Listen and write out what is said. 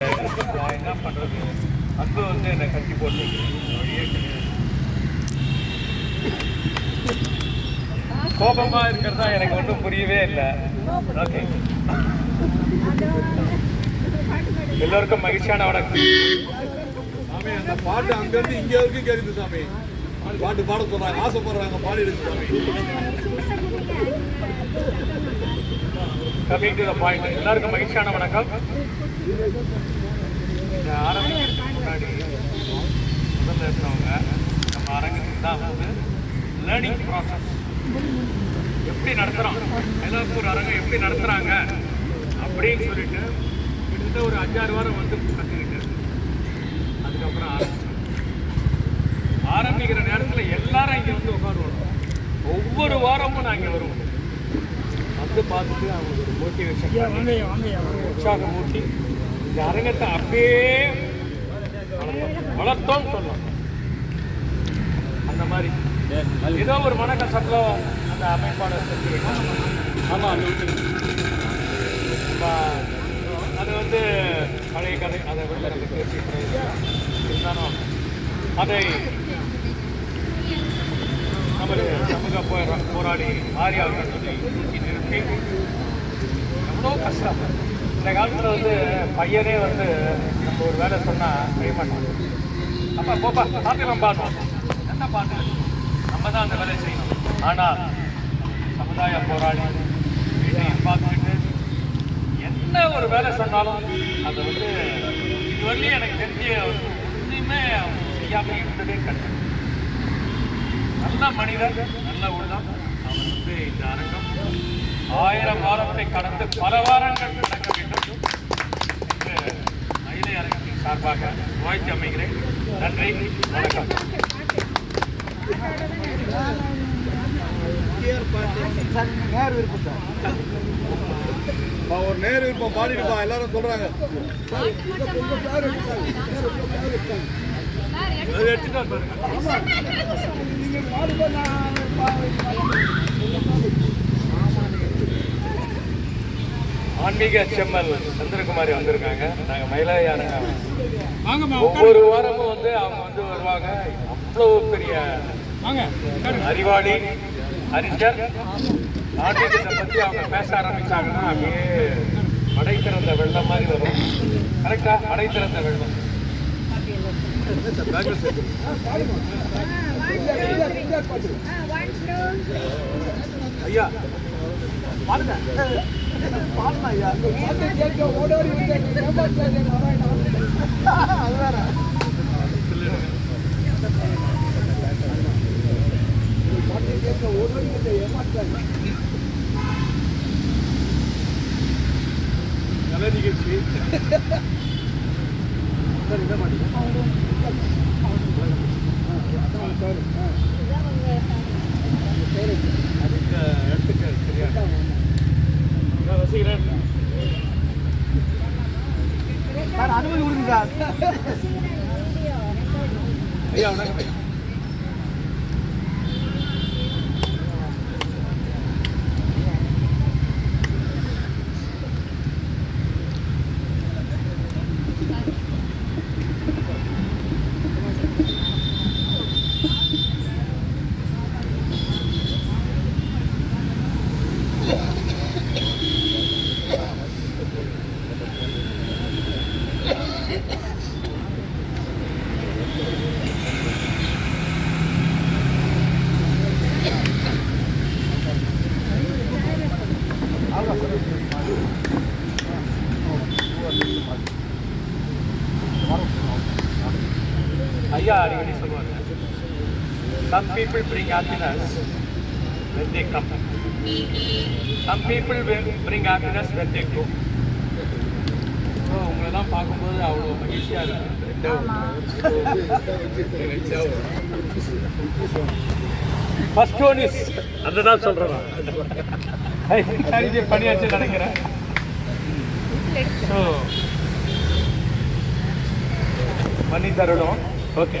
நான் என்ன பண்றது அன்பு வந்து என்னை கட்டி போட்டு வழியே கிடையாது கோபமா இருக்கிறதா எனக்கு ஒன்றும் புரியவே இல்லை. ஓகே எல்லோருக்கும் மகிழ்ச்சியான வணக்கம். சாமி அந்த பாட்டு அங்கிருந்து இங்க வரைக்கும் கேட்குது சாமி. பாட்டு பாட சொல்றாங்க ஆசைப்படுறாங்க பாடி சாமி. கம்மிங் டு த பாயிண்ட் எல்லாருக்கும் மகிழ்ச்சியான வணக்கம். இந்த ஆரம்பிக்கிறதுக்கு முன்னாடி முதல்ல இருந்தவங்க நம்ம அரங்கத்துக்கு தான் வந்து லேர்னிங் ப்ராசஸ் எப்படி நடத்துகிறோம் எல்லாருக்கும் ஒரு அரங்கம் எப்படி நடத்துகிறாங்க அப்படின்னு சொல்லிட்டு கிட்டத்தட்ட ஒரு அஞ்சாறு வாரம் வந்து கற்றுக்கிட்டு அதுக்கப்புறம் ஆரம்பிச்சோம் ஆரம்பிக்கிற நேரத்தில் எல்லாரும் இங்கே வந்து உட்காருவோம். ஒவ்வொரு வாரமும் நான் இங்கே வருவோம். வந்து பார்த்துட்டு அவங்களுக்கு ஒரு மோட்டிவேஷன் பண்ணி உற்சாகம் ஊட்டி இந்த அரங்கத்தை அப்படியே வளர்த்தோம். வளர்த்தோம்னு சொல்லலாம் அந்த மாதிரி. ஏதோ ஒரு மனக்கசப்பில் அந்த அமைப்பாளர் ஆமாம் அது விட்டு அது வந்து பழைய கதை. அதை வந்து நம்ம பேசிட்டு இருந்தாலும் அதை நமது சமூக போரா- போராளி நிறுத்தி எவ்வளோ கஷ்டம். இந்த காலத்தில் வந்து பையனே வந்து நம்ம ஒரு வேலை சொன்னால் செய்ய மாட்டோம் அப்போ போப்பா பார்த்துக்கலாம் பார்த்தோம் என்ன பார்த்து நம்ம தான் அந்த வேலையை செய்யணும். ஆனால் சமுதாய போராளி வீட்டையும் பார்த்துக்கிட்டு என்ன ஒரு வேலை சொன்னாலும் அதை வந்து இதுவரையும் எனக்கு தெரிஞ்சு ஒன்றுமே செய்யாமல் இருந்ததே கிடையாது. நல்ல மனிதர் நல்ல உள்ளம் அவர் வந்து இந்த அரங்கம். ஆயிரம் வாரத்தை கடந்து பல வாரங்கள் நடக்க வேண்டும் என்று மயிலை அரங்கத்தின் சார்பாக வாழ்த்து அமைகிறேன். நன்றி வணக்கம். ஒரு நேர் விருப்பம் பாடிடுப்பா எல்லாரும் சொல்றாங்க. எடுத்துட்டு பாருங்க ஆன்மீக செம்மல் சந்திரகுமாரி வந்திருக்காங்க. நாங்க மயிலாய் அரங்கம் ஒவ்வொரு வாரமும் வந்து அவங்க வந்து வருவாங்க. அவ்வளவு பெரிய அறிவாளி அறிஞர். ஆன்மீகத்தை பத்தி அவங்க பேச ஆரம்பிச்சாங்கன்னா அப்படியே மடை திறந்த வெள்ளம் மாதிரி வரும். கரெக்டா மடை திறந்த வெள்ளம். ஐயா நல்ல நிகழ்ச்சி சார் இதை மாட்டீங்க அதுக்கு இடத்துக்கு சரியா நான் வசிக்கிறேன் சார் அனுமதி கொடுங்க சார் ஐயா வணக்கம் ஐயா ஐயா அடிக்கடி சொல்லுவாங்க Some people bring happiness when they come. Some people will bring happiness when they go. So உங்களெல்லாம் பார்க்கும்போது அவ்வளோ மகிழ்ச்சியாக இருக்கு. ஃபர்ஸ்ட் ஒன் இஸ் அதை தான் சொல்கிறேன் நான். பண்ணியாச்சு நினைக்கிறேன். ஸோ மணி தருணம். ஓகே